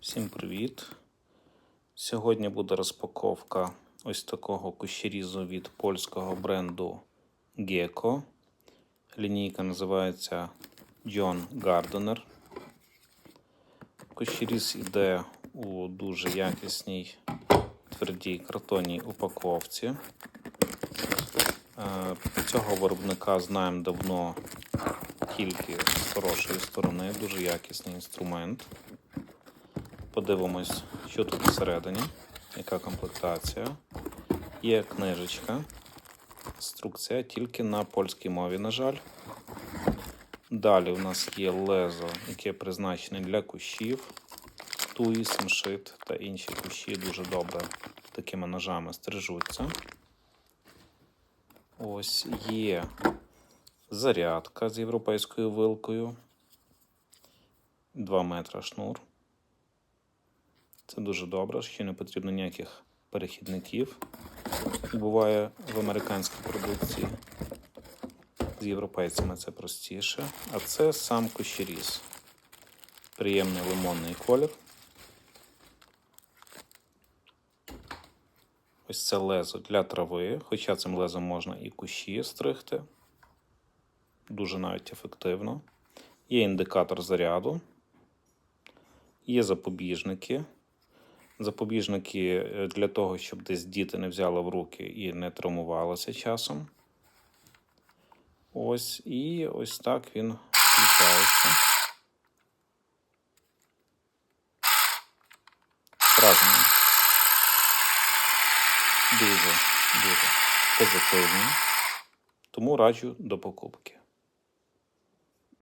Всім привіт! Сьогодні буде розпаковка ось такого кущерізу від польського бренду Gecko. Лінійка називається John Gardener. Кущеріз йде у дуже якісній твердій картонній упаковці. Е, Цього виробника знаємо давно тільки з хорошої сторони, дуже якісний інструмент. Подивимось, що тут всередині, яка комплектація. Є книжечка, інструкція тільки на польській мові, на жаль. Далі у нас є лезо, яке призначене для кущів. Туї, самшит та інші кущі дуже добре такими ножами стрижуться. Ось є зарядка з європейською вилкою. 2 метра шнур. Це дуже добре, ще не потрібно ніяких перехідників. Буває в американській продукції. З європейцями це простіше. А це сам кущеріз. Приємний лимонний колір. Ось це лезо для трави, хоча цим лезом можна і кущі стригти. Дуже навіть ефективно. Є індикатор заряду, є запобіжники. Запобіжники е, для того, щоб десь діти не взяли в руки і не травмувалися часом. Ось і ось так він включається. Враження. Дуже, дуже позитивні. Тому раджу до покупки.